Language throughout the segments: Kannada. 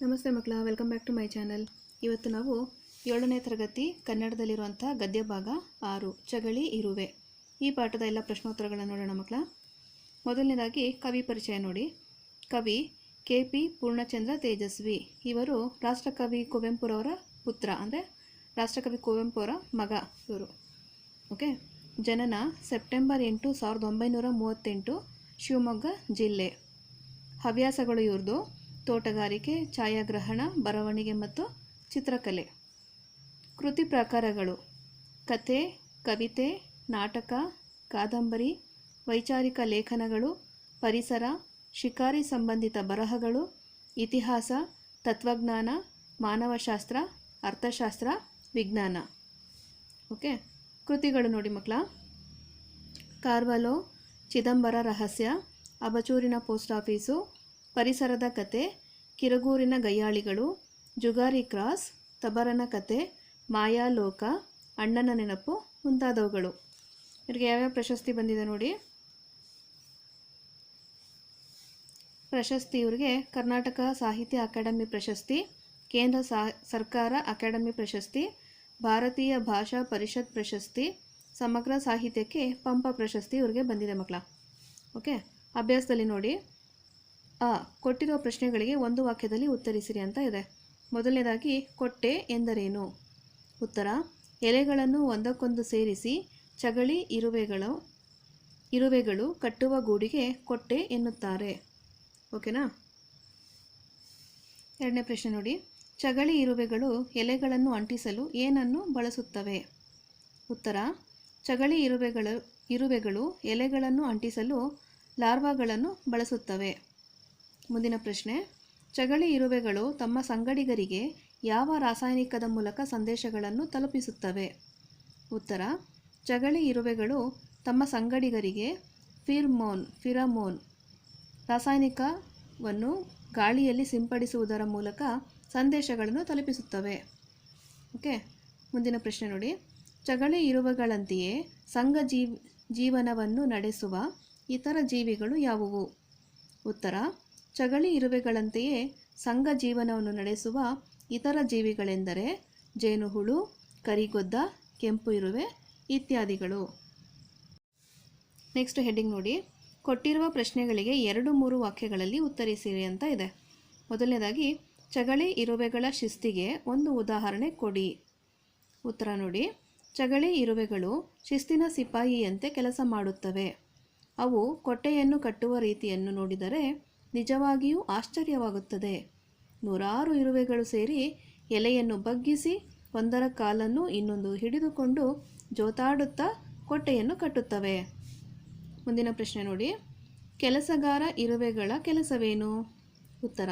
ನಮಸ್ತೆ ಮಕ್ಕಳ welcome back to my channel ಇವತ್ತು ನಾವು ಏಳನೇ ತರಗತಿ ಕನ್ನಡದಲ್ಲಿರುವಂಥ ಗದ್ಯ ಭಾಗ ಆರು, ಚಗಳಿ ಇರುವೆ. ಈ ಪಾಠದ ಎಲ್ಲ ಪ್ರಶ್ನೋತ್ತರಗಳನ್ನು ನೋಡೋಣ ಮಕ್ಕಳ. ಮೊದಲನೇದಾಗಿ ಕವಿ ಪರಿಚಯ ನೋಡಿ. ಕವಿ ಕೆ ಪಿ ಪೂರ್ಣಚಂದ್ರ ತೇಜಸ್ವಿ. ಇವರು ರಾಷ್ಟ್ರಕವಿ ಕುವೆಂಪುರವರ ಪುತ್ರ, ಅಂದರೆ ರಾಷ್ಟ್ರಕವಿ ಕುವೆಂಪುರ ಮಗ ಇವರು. ಓಕೆ ಜನನ ಸೆಪ್ಟೆಂಬರ್ ಎಂಟು ಸಾವಿರದ ಒಂಬೈನೂರ ಮೂವತ್ತೆಂಟು ಶಿವಮೊಗ್ಗ ಜಿಲ್ಲೆ. ಹವ್ಯಾಸಗಳು ಇವ್ರದ್ದು. ತೋಟಗಾರಿಕೆ, ಛಾಯಾಗ್ರಹಣ, ಬರವಣಿಗೆ ಮತ್ತು ಚಿತ್ರಕಲೆ. ಕೃತಿ ಪ್ರಕಾರಗಳು. ಕತೆ ಕವಿತೆ, ನಾಟಕ, ಕಾದಂಬರಿ, ವೈಚಾರಿಕ ಲೇಖನಗಳು, ಪರಿಸರ, ಶಿಕಾರಿ ಸಂಬಂಧಿತ ಬರಹಗಳು, ಇತಿಹಾಸ, ತತ್ವಜ್ಞಾನ, ಮಾನವಶಾಸ್ತ್ರ, ಅರ್ಥಶಾಸ್ತ್ರ, ವಿಜ್ಞಾನ. ಓಕೆ? ಕೃತಿಗಳು ನೋಡಿ ಮಕ್ಕಳ. ಕಾರ್ವಲೋ, ಚಿದಂಬರ ರಹಸ್ಯ, ಅಬಚೂರಿನ ಪೋಸ್ಟ್ ಆಫೀಸು ಪರಿಸರದ ಕತೆ, ಕಿರಗೂರಿನ ಗಯ್ಯಾಳಿಗಳು ಜುಗಾರಿ ಕ್ರಾಸ್, ತಬರನ ಕತೆ ಮಾಯಾಲೋಕ ಅಣ್ಣನ ನೆನಪು ಮುಂತಾದವುಗಳು. ಇವರಿಗೆ ಯಾವ್ಯಾವ ಪ್ರಶಸ್ತಿ ಬಂದಿದೆ ನೋಡಿ. ಪ್ರಶಸ್ತಿ ಇವರಿಗೆ ಕರ್ನಾಟಕ ಸಾಹಿತ್ಯ ಅಕಾಡೆಮಿ ಪ್ರಶಸ್ತಿ, ಕೇಂದ್ರ ಸಾ, ಸರ್ಕಾರ ಅಕಾಡೆಮಿ ಪ್ರಶಸ್ತಿ, ಭಾರತೀಯ ಭಾಷಾ ಪರಿಷತ್ ಪ್ರಶಸ್ತಿ, ಸಮಗ್ರ ಸಾಹಿತ್ಯಕ್ಕೆ ಪಂಪ ಪ್ರಶಸ್ತಿ ಇವರಿಗೆ ಬಂದಿದೆ ಮಕ್ಕಳ ಓಕೆ, ಅಭ್ಯಾಸದಲ್ಲಿ ನೋಡಿ. ಆ, ಕೊಟ್ಟಿರುವ ಪ್ರಶ್ನೆಗಳಿಗೆ ಒಂದು ವಾಕ್ಯದಲ್ಲಿ ಉತ್ತರಿಸಿರಿ ಅಂತ ಇದೆ. ಮೊದಲನೇದಾಗಿ, ಕೊಟ್ಟೆ ಎಂದರೇನು? ಉತ್ತರ, ಎಲೆಗಳನ್ನು ಒಂದಕ್ಕೊಂದು ಸೇರಿಸಿ ಚಗಳಿ ಇರುವೆಗಳು ಇರುವೆಗಳು ಕಟ್ಟುವ ಗೂಡಿಗೆ ಕೊಟ್ಟೆ ಎನ್ನುತ್ತಾರೆ. ಓಕೆನಾ? ಎರಡನೇ ಪ್ರಶ್ನೆ ನೋಡಿ. ಚಗಳಿ ಇರುವೆಗಳು ಎಲೆಗಳನ್ನು ಅಂಟಿಸಲು ಏನನ್ನು ಬಳಸುತ್ತವೆ? ಉತ್ತರ, ಚಗಳಿ ಇರುವೆಗಳು ಇರುವೆಗಳು ಎಲೆಗಳನ್ನು ಅಂಟಿಸಲು ಲಾರ್ವಾಗಳನ್ನು ಬಳಸುತ್ತವೆ. ಮುಂದಿನ ಪ್ರಶ್ನೆ. ಚಗಳಿ ಇರುವೆಗಳು ತಮ್ಮ ಸಂಗಡಿಗರಿಗೆ ಯಾವ ರಾಸಾಯನಿಕದ ಮೂಲಕ ಸಂದೇಶಗಳನ್ನು ತಲುಪಿಸುತ್ತವೆ? ಉತ್ತರ, ಚಗಳಿ ಇರುವೆಗಳು ತಮ್ಮ ಸಂಗಡಿಗರಿಗೆ ಫಿರ್ಮೋನ್, ಫಿರಮೋನ್ ರಾಸಾಯನಿಕವನ್ನು ಗಾಳಿಯಲ್ಲಿ ಸಿಂಪಡಿಸುವುದರ ಮೂಲಕ ಸಂದೇಶಗಳನ್ನು ತಲುಪಿಸುತ್ತವೆ. ಓಕೆ, ಮುಂದಿನ ಪ್ರಶ್ನೆ ನೋಡಿ. ಚಗಳಿ ಇರುವೆಗಳಂತೆಯೇ ಸಂಘ ಜೀವ್ ಜೀವನವನ್ನು ನಡೆಸುವ ಇತರ ಜೀವಿಗಳು ಯಾವುವು? ಉತ್ತರ ಚಗಳಿ ಇರುವೆಗಳಂತೆಯೇ ಸಂಘ ಜೀವನವನ್ನು ನಡೆಸುವ ಇತರ ಜೀವಿಗಳೆಂದರೆ ಜೇನುಹುಳು, ಕರಿಗೊದ್ದ, ಕೆಂಪು ಇರುವೆ ಇತ್ಯಾದಿಗಳು. ನೆಕ್ಸ್ಟ್ ಹೆಡ್ಡಿಂಗ್ ನೋಡಿ. ಕೊಟ್ಟಿರುವ ಪ್ರಶ್ನೆಗಳಿಗೆ ಎರಡು ಮೂರು ವಾಕ್ಯಗಳಲ್ಲಿ ಉತ್ತರಿಸಿರಿ ಅಂತ ಇದೆ. ಮೊದಲನೇದಾಗಿ, ಚಗಳಿ ಇರುವೆಗಳ ಶಿಸ್ತಿಗೆ ಒಂದು ಉದಾಹರಣೆ ಕೊಡಿ. ಉತ್ತರ ನೋಡಿ. ಚಗಳಿ ಇರುವೆಗಳು ಶಿಸ್ತಿನ ಸಿಪಾಯಿಯಂತೆ ಕೆಲಸ ಮಾಡುತ್ತವೆ. ಅವು ಕೊಟ್ಟೆಯನ್ನು ಕಟ್ಟುವ ರೀತಿಯನ್ನು ನೋಡಿದರೆ ನಿಜವಾಗಿಯೂ ಆಶ್ಚರ್ಯವಾಗುತ್ತದೆ. ನೂರಾರು ಇರುವೆಗಳು ಸೇರಿ ಎಲೆಯನ್ನು ಬಗ್ಗಿಸಿ ಒಂದರ ಕಾಲನ್ನು ಇನ್ನೊಂದು ಹಿಡಿದುಕೊಂಡು ಜೋತಾಡುತ್ತಾ ಕೊಟ್ಟೆಯನ್ನು ಕಟ್ಟುತ್ತವೆ. ಮುಂದಿನ ಪ್ರಶ್ನೆ ನೋಡಿ. ಕೆಲಸಗಾರ ಇರುವೆಗಳ ಕೆಲಸವೇನು? ಉತ್ತರ.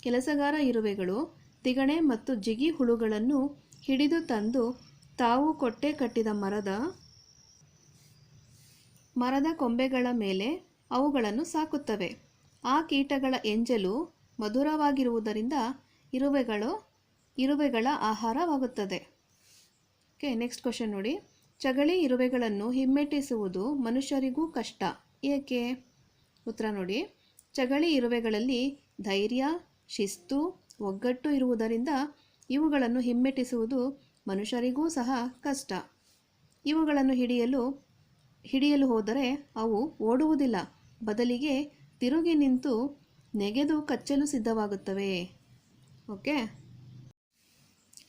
ಕೆಲಸಗಾರ ಇರುವೆಗಳು ತಿಗಣೆ ಮತ್ತು ಜಿಗಿ ಹುಳುಗಳನ್ನು ಹಿಡಿದು ತಂದು ತಾವು ಕೊಟ್ಟೆ ಕಟ್ಟಿದ ಮರದ ಮರದ ಕೊಂಬೆಗಳ ಮೇಲೆ ಅವುಗಳನ್ನು ಸಾಕುತ್ತವೆ. ಆ ಕೀಟಗಳ ಎಂಜಲು ಮಧುರವಾಗಿರುವುದರಿಂದ ಇರುವೆಗಳು, ಇರುವೆಗಳ ಆಹಾರವಾಗುತ್ತದೆ. ಓಕೆ ನೆಕ್ಸ್ಟ್ ಕ್ವಶನ್ ನೋಡಿ. ಚಗಳಿ ಇರುವೆಗಳನ್ನು ಹಿಮ್ಮೆಟ್ಟಿಸುವುದು ಮನುಷ್ಯರಿಗೂ ಕಷ್ಟ. ಏಕೆ? ಉತ್ತರ ನೋಡಿ. ಚಗಳಿ ಇರುವೆಗಳಲ್ಲಿ ಧೈರ್ಯ, ಶಿಸ್ತು, ಒಗ್ಗಟ್ಟು ಇರುವುದರಿಂದ ಇವುಗಳನ್ನು ಹಿಮ್ಮೆಟ್ಟಿಸುವುದು ಮನುಷ್ಯರಿಗೂ ಸಹ ಕಷ್ಟ. ಇವುಗಳನ್ನು ಹಿಡಿಯಲು ಹಿಡಿಯಲು ಹೋದರೆ ಅವು ಓಡುವುದಿಲ್ಲ. ಬದಲಿಗೆ ತಿರುಗಿ ನಿಂತು ನೆಗೆದು ಕಚ್ಚಲು ಸಿದ್ಧವಾಗುತ್ತವೆ. ಓಕೆ?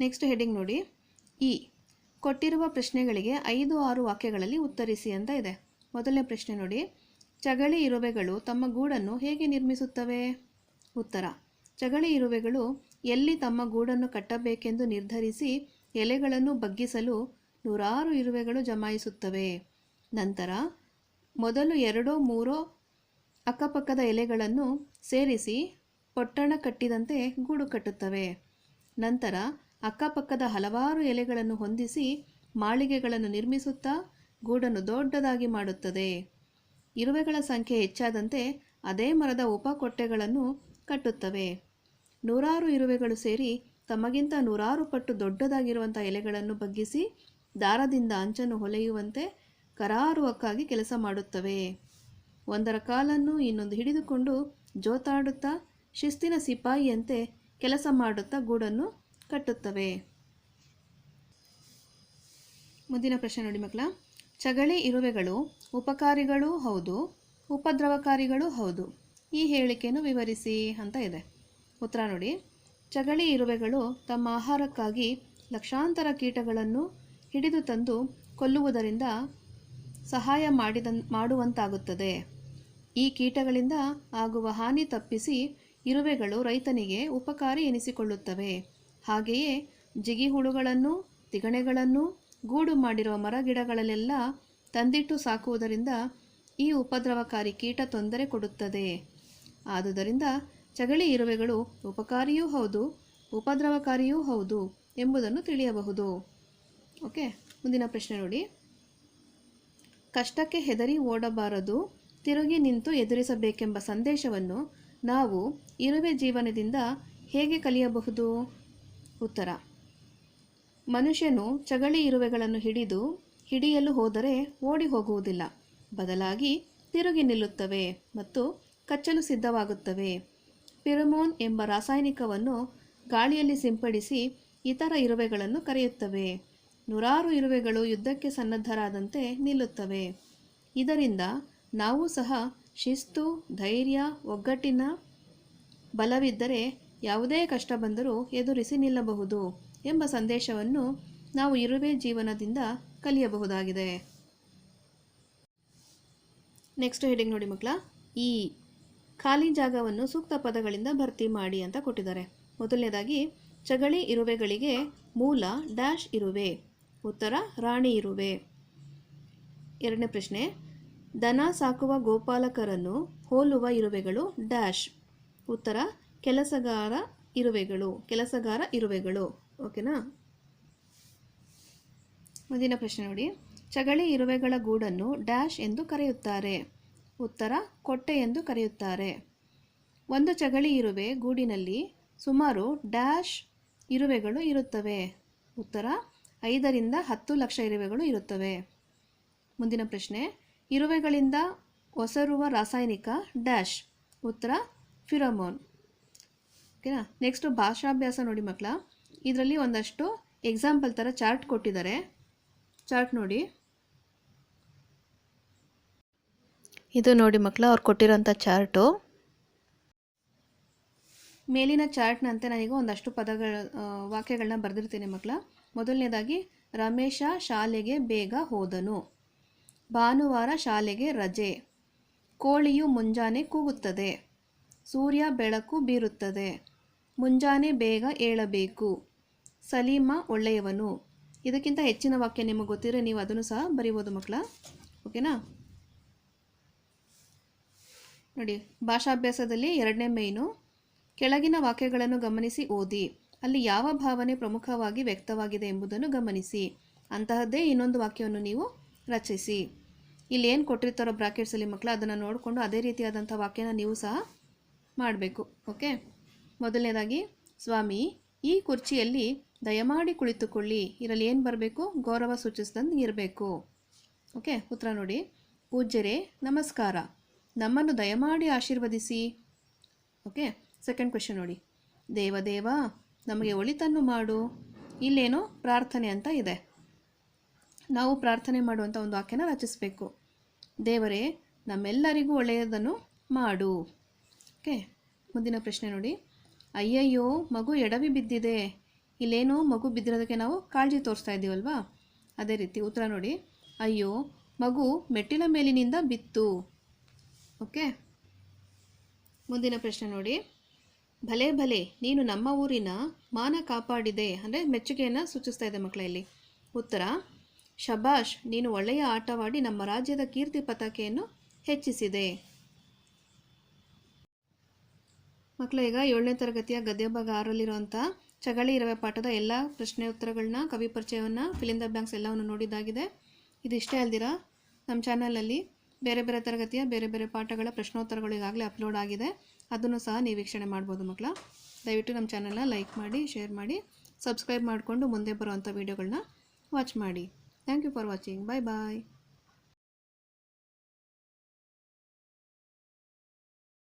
ನೆಕ್ಸ್ಟ್ ಹೆಡಿಂಗ್ ನೋಡಿ. ಇ. ಕೊಟ್ಟಿರುವ ಪ್ರಶ್ನೆಗಳಿಗೆ ಐದು ಆರು ವಾಕ್ಯಗಳಲ್ಲಿ ಉತ್ತರಿಸಿ ಅಂತ ಇದೆ. ಮೊದಲನೇ ಪ್ರಶ್ನೆ ನೋಡಿ. ಚಗಳಿ ಇರುವೆಗಳು ತಮ್ಮ ಗೂಡನ್ನು ಹೇಗೆ ನಿರ್ಮಿಸುತ್ತವೆ? ಉತ್ತರ. ಚಗಳಿ ಇರುವೆಗಳು ಎಲ್ಲಿ ತಮ್ಮ ಗೂಡನ್ನು ಕಟ್ಟಬೇಕೆಂದು ನಿರ್ಧರಿಸಿ ಎಲೆಗಳನ್ನು ಬಗ್ಗಿಸಲು ನೂರಾರು ಇರುವೆಗಳು ಜಮಾಯಿಸುತ್ತವೆ. ನಂತರ, ಮೊದಲು ಎರಡೋ, ಮೂರೋ ಅಕ್ಕಪಕ್ಕದ ಎಲೆಗಳನ್ನು ಸೇರಿಸಿ ಪೊಟ್ಟಣ ಕಟ್ಟಿದಂತೆ ಗೂಡು ಕಟ್ಟುತ್ತವೆ. ನಂತರ ಅಕ್ಕಪಕ್ಕದ ಹಲವಾರು ಎಲೆಗಳನ್ನು ಹೊಂದಿಸಿ ಮಾಳಿಗೆಗಳನ್ನು ನಿರ್ಮಿಸುತ್ತಾ ಗೂಡನ್ನು ದೊಡ್ಡದಾಗಿ ಮಾಡುತ್ತದೆ. ಇರುವೆಗಳ ಸಂಖ್ಯೆ ಹೆಚ್ಚಾದಂತೆ ಅದೇ ಮರದ ಉಪಕೊಟ್ಟೆಗಳನ್ನು ಕಟ್ಟುತ್ತವೆ. ನೂರಾರು ಇರುವೆಗಳು ಸೇರಿ ತಮಗಿಂತ ನೂರಾರು ಪಟ್ಟು ದೊಡ್ಡದಾಗಿರುವಂಥ ಎಲೆಗಳನ್ನು ಬಗ್ಗಿಸಿ ದಾರದಿಂದ ಅಂಚನ್ನು ಹೊಲೆಯುವಂತೆ ಕರಾರುವಕ್ಕಾಗಿ ಕೆಲಸ ಮಾಡುತ್ತವೆ. ಒಂದರ ಕಾಲನ್ನು ಇನ್ನೊಂದು ಹಿಡಿದುಕೊಂಡು ಜೋತಾಡುತ್ತಾ ಶಿಸ್ತಿನ ಸಿಪಾಯಿಯಂತೆ ಕೆಲಸ ಮಾಡುತ್ತಾ ಗೂಡನ್ನು ಕಟ್ಟುತ್ತವೆ. ಮುಂದಿನ ಪ್ರಶ್ನೆ ನೋಡಿ ಮಕ್ಕಳ. ಚಗಳಿ ಇರುವೆಗಳು ಉಪಕಾರಿಗಳೂ ಹೌದು, ಉಪದ್ರವಕಾರಿಗಳೂ ಹೌದು. ಈ ಹೇಳಿಕೆಯನ್ನು ವಿವರಿಸಿ ಅಂತ ಇದೆ. ಉತ್ತರ ನೋಡಿ. ಚಗಳಿ ಇರುವೆಗಳು ತಮ್ಮ ಆಹಾರಕ್ಕಾಗಿ ಲಕ್ಷಾಂತರ ಕೀಟಗಳನ್ನು ಹಿಡಿದು ತಂದು ಕೊಲ್ಲುವುದರಿಂದ ಸಹಾಯ ಮಾಡಿದ ಮಾಡುವಂತಾಗುತ್ತದೆ. ಈ ಕೀಟಗಳಿಂದ ಆಗುವ ಹಾನಿ ತಪ್ಪಿಸಿ ಇರುವೆಗಳು ರೈತನಿಗೆ ಉಪಕಾರಿ ಎನಿಸಿಕೊಳ್ಳುತ್ತವೆ. ಹಾಗೆಯೇ ಜಿಗಿಹುಳುಗಳನ್ನು ತಿಗಣೆಗಳನ್ನು, ಗೂಡು ಮಾಡಿರುವ ಮರಗಿಡಗಳಲ್ಲೆಲ್ಲ ತಂದಿಟ್ಟು ಸಾಕುವುದರಿಂದ ಈ ಉಪದ್ರವಕಾರಿ ಕೀಟ ತೊಂದರೆ ಕೊಡುತ್ತದೆ. ಆದುದರಿಂದ ಚಗಳಿ ಇರುವೆಗಳು ಉಪಕಾರಿಯೂ ಹೌದು, ಉಪದ್ರವಕಾರಿಯೂ ಹೌದು ಎಂಬುದನ್ನು ತಿಳಿಯಬಹುದು. ಓಕೆ, ಮುಂದಿನ ಪ್ರಶ್ನೆ ನೋಡಿ. ಕಷ್ಟಕ್ಕೆ ಹೆದರಿ ಓಡಬಾರದು, ತಿರುಗಿ ನಿಂತು ಎದುರಿಸಬೇಕೆಂಬ ಸಂದೇಶವನ್ನು ನಾವು ಇರುವೆ ಜೀವನದಿಂದ ಹೇಗೆ ಕಲಿಯಬಹುದು? ಉತ್ತರ. ಮನುಷ್ಯನು ಚಗಳಿ ಇರುವೆಗಳನ್ನು ಹಿಡಿದು ಹಿಡಿಯಲು ಹೋದರೆ ಓಡಿ ಹೋಗುವುದಿಲ್ಲ. ಬದಲಾಗಿ ತಿರುಗಿ ನಿಲ್ಲುತ್ತವೆ ಮತ್ತು ಕಚ್ಚಲು ಸಿದ್ಧವಾಗುತ್ತವೆ. ಪಿರಮೋನ್ ಎಂಬ ರಾಸಾಯನಿಕವನ್ನು ಗಾಳಿಯಲ್ಲಿ ಸಿಂಪಡಿಸಿ ಇತರ ಇರುವೆಗಳನ್ನು ಕರೆಯುತ್ತವೆ. ನೂರಾರು ಇರುವೆಗಳು ಯುದ್ಧಕ್ಕೆ ಸನ್ನದ್ಧರಾದಂತೆ ನಿಲ್ಲುತ್ತವೆ. ಇದರಿಂದ ನಾವು ಸಹ ಶಿಸ್ತು, ಧೈರ್ಯ, ಒಗ್ಗಟ್ಟಿನ ಬಲವಿದ್ದರೆ ಯಾವುದೇ ಕಷ್ಟ ಬಂದರೂ ಎದುರಿಸಿ ನಿಲ್ಲಬಹುದು ಎಂಬ ಸಂದೇಶವನ್ನು ನಾವು ಇರುವೆ ಜೀವನದಿಂದ ಕಲಿಯಬಹುದಾಗಿದೆ. ನೆಕ್ಸ್ಟ್ ಹೆಡಿಂಗ್ ನೋಡಿ ಮಕ್ಕಳ, ಈ ಖಾಲಿ ಜಾಗವನ್ನು ಸೂಕ್ತ ಪದಗಳಿಂದ ಭರ್ತಿ ಮಾಡಿ ಅಂತ ಕೊಟ್ಟಿದ್ದಾರೆ. ಮೊದಲನೇದಾಗಿ, ಚಗಳಿ ಇರುವೆಗಳಿಗೆ ಮೂಲ ಡ್ಯಾಶ್ ಇರುವೆ. ಉತ್ತರ, ರಾಣಿ ಇರುವೆ. ಎರಡನೇ ಪ್ರಶ್ನೆ, ದನ ಸಾಕುವ ಗೋಪಾಲಕರನ್ನು ಹೋಲುವ ಇರುವೆಗಳು ಡ್ಯಾಶ್. ಉತ್ತರ, ಕೆಲಸಗಾರ ಇರುವೆಗಳು ಕೆಲಸಗಾರ ಇರುವೆಗಳು. ಓಕೆನಾ? ಮುಂದಿನ ಪ್ರಶ್ನೆ ನೋಡಿ. ಚಗಳಿ ಇರುವೆಗಳ ಗೂಡನ್ನು ಡ್ಯಾಶ್ ಎಂದು ಕರೆಯುತ್ತಾರೆ. ಉತ್ತರ, ಕೊಟ್ಟೆ ಎಂದು ಕರೆಯುತ್ತಾರೆ. ಒಂದು ಚಗಳಿ ಇರುವೆ ಗೂಡಿನಲ್ಲಿ ಸುಮಾರು ಡ್ಯಾಶ್ ಇರುವೆಗಳು ಇರುತ್ತವೆ. ಉತ್ತರ ಐದರಿಂದ ಹತ್ತು ಲಕ್ಷ ಇರುವೆಗಳು ಇರುತ್ತವೆ. ಮುಂದಿನ ಪ್ರಶ್ನೆ, ಇರುವೆಗಳಿಂದ ಹೊಸರುವ ರಾಸಾಯನಿಕ ಡ್ಯಾಶ್. ಉತ್ತರ, ಫಿರಮೋನ್. ಓಕೆನಾ? ನೆಕ್ಸ್ಟ್ ಭಾಷಾಭ್ಯಾಸ ನೋಡಿ ಮಕ್ಕಳ ಇದರಲ್ಲಿ ಒಂದಷ್ಟು ಎಕ್ಸಾಂಪಲ್ ಥರ ಚಾರ್ಟ್ ಕೊಟ್ಟಿದ್ದಾರೆ. ಚಾರ್ಟ್ ನೋಡಿ. ಇದು ನೋಡಿ ಮಕ್ಕಳ ಅವ್ರು ಕೊಟ್ಟಿರೋಂಥ ಚಾರ್ಟು ಮೇಲಿನ ಚಾರ್ಟ್ನಂತೆ ನಾನೀಗ ಒಂದಷ್ಟು ಪದಗಳ ವಾಕ್ಯಗಳನ್ನ ಬರೆದಿರ್ತೀನಿ ಮಕ್ಕಳ ಮೊದಲನೇದಾಗಿ, ರಮೇಶ ಶಾಲೆಗೆ ಬೇಗ ಹೋದನು. ಭಾನುವಾರ ಶಾಲೆಗೆ ರಜೆ. ಕೋಳಿಯು ಮುಂಜಾನೆ ಕೂಗುತ್ತದೆ. ಸೂರ್ಯ ಬೆಳಕು ಬೀರುತ್ತದೆ. ಮುಂಜಾನೆ ಬೇಗ ಏಳಬೇಕು. ಸಲೀಮ ಒಳ್ಳೆಯವನು. ಇದಕ್ಕಿಂತ ಹೆಚ್ಚಿನ ವಾಕ್ಯ ನಿಮಗೆ ಗೊತ್ತಿದ್ರೆ ನೀವು ಅದನ್ನು ಸಹ ಬರಿಬೋದು ಮಕ್ಕಳ. ಓಕೆನಾ? ನೋಡಿ, ಭಾಷಾಭ್ಯಾಸದಲ್ಲಿ ಎರಡನೇ ಮೇನು ಕೆಳಗಿನ ವಾಕ್ಯಗಳನ್ನು ಗಮನಿಸಿ ಓದಿ. ಅಲ್ಲಿ ಯಾವ ಭಾವನೆ ಪ್ರಮುಖವಾಗಿ ವ್ಯಕ್ತವಾಗಿದೆ ಎಂಬುದನ್ನು ಗಮನಿಸಿ. ಅಂತಹದ್ದೇ ಇನ್ನೊಂದು ವಾಕ್ಯವನ್ನು ನೀವು ರಚಿಸಿ. ಇಲ್ಲಿ ಏನು ಕೊಟ್ಟಿರ್ತಾರೋ ಬ್ರಾಕೆಟ್ಸಲ್ಲಿ ಮಕ್ಕಳು ಅದನ್ನು ನೋಡಿಕೊಂಡು ಅದೇ ರೀತಿಯಾದಂಥ ವಾಕ್ಯನ ನೀವು ಸಹ ಮಾಡಬೇಕು. ಓಕೆ? ಮೊದಲನೇದಾಗಿ, ಸ್ವಾಮಿ, ಈ ಕುರ್ಚಿಯಲ್ಲಿ ದಯಮಾಡಿ ಕುಳಿತುಕೊಳ್ಳಿ. ಇದರಲ್ಲಿ ಏನು ಬರಬೇಕು? ಗೌರವ ಸೂಚಿಸಿದಂತೆ ಇರಬೇಕು. ಓಕೆ? ಉತ್ತರ ನೋಡಿ. ಪೂಜ್ಯರೇ, ನಮಸ್ಕಾರ. ನಮ್ಮನ್ನು ದಯಮಾಡಿ ಆಶೀರ್ವದಿಸಿ. ಓಕೆ? ಸೆಕೆಂಡ್ ಕ್ವೆಶನ್ ನೋಡಿ. ದೇವದೇವ ನಮಗೆ ಒಳಿತನ್ನು ಮಾಡು. ಇಲ್ಲೇನೋ ಪ್ರಾರ್ಥನೆ ಅಂತ ಇದೆ. ನಾವು ಪ್ರಾರ್ಥನೆ ಮಾಡುವಂಥ ಒಂದು ವಾಕ್ಯನ ರಚಿಸಬೇಕು. ದೇವರೇ, ನಮ್ಮೆಲ್ಲರಿಗೂ ಒಳ್ಳೆಯದನ್ನು ಮಾಡು. ಓಕೆ, ಮುಂದಿನ ಪ್ರಶ್ನೆ ನೋಡಿ. ಅಯ್ಯಯ್ಯೋ, ಮಗು ಎಡವಿ ಬಿದ್ದಿದೆ. ಇಲ್ಲೇನೋ ಮಗು ಬಿದ್ದಿರೋದಕ್ಕೆ ನಾವು ಕಾಳಜಿ ತೋರಿಸ್ತಾ ಇದ್ದೀವಲ್ವಾ? ಅದೇ ರೀತಿ ಉತ್ತರ ನೋಡಿ. ಅಯ್ಯೋ, ಮಗು ಮೆಟ್ಟಿನ ಮೇಲಿನಿಂದ ಬಿತ್ತು. ಓಕೆ, ಮುಂದಿನ ಪ್ರಶ್ನೆ ನೋಡಿ. ಭಲೆ ಭಲೆ, ನೀನು ನಮ್ಮ ಊರಿನ ಮಾನ ಕಾಪಾಡಿದೆ ಅಂದರೆ ಮೆಚ್ಚುಗೆಯನ್ನು ಸೂಚಿಸ್ತಾ ಇದೆ ಮಕ್ಕಳ ಇಲ್ಲಿ. ಉತ್ತರ, ಶಬಾಷ್, ನೀನು ಒಳ್ಳೆಯ ಆಟವಾಡಿ ನಮ್ಮ ರಾಜ್ಯದ ಕೀರ್ತಿ ಪತಾಕೆಯನ್ನು ಹೆಚ್ಚಿಸಿದೆ. ಮಕ್ಕಳು, ಈಗ ಏಳನೇ ತರಗತಿಯ ಗದ್ಯ ಭಾಗ ಆರಲ್ಲಿರುವಂಥ ಚಗಳಿ ಇರವೆ ಪಾಠದ ಎಲ್ಲ ಪ್ರಶ್ನೆ ಉತ್ತರಗಳನ್ನ ಕವಿ ಪರಿಚಯವನ್ನು, ಫಿಲಿಂದ ಬ್ಯಾಂಕ್ಸ್ ಎಲ್ಲವನ್ನು ನೋಡಿದ್ದಾಗಿದೆ. ಇದಿಷ್ಟೇ ಅಲ್ದಿರ? ನಮ್ಮ ಚಾನಲಲ್ಲಿ ಬೇರೆ ಬೇರೆ ತರಗತಿಯ ಬೇರೆ ಬೇರೆ ಪಾಠಗಳ ಪ್ರಶ್ನೋತ್ತರಗಳು ಈಗಾಗಲೇ ಅಪ್ಲೋಡ್ ಆಗಿದೆ. ಅದನ್ನು ಸಹ ನೀವು ವೀಕ್ಷಣೆ ಮಾಡ್ಬೋದು ಮಕ್ಕಳ. ದಯವಿಟ್ಟು ನಮ್ಮ ಚಾನಲ್ನ ಲೈಕ್ ಮಾಡಿ, ಶೇರ್ ಮಾಡಿ, ಸಬ್ಸ್ಕ್ರೈಬ್ ಮಾಡಿಕೊಂಡು ಮುಂದೆ ಬರುವಂಥ ವೀಡಿಯೋಗಳನ್ನ ವಾಚ್ ಮಾಡಿ. Thank you for watching. Bye bye.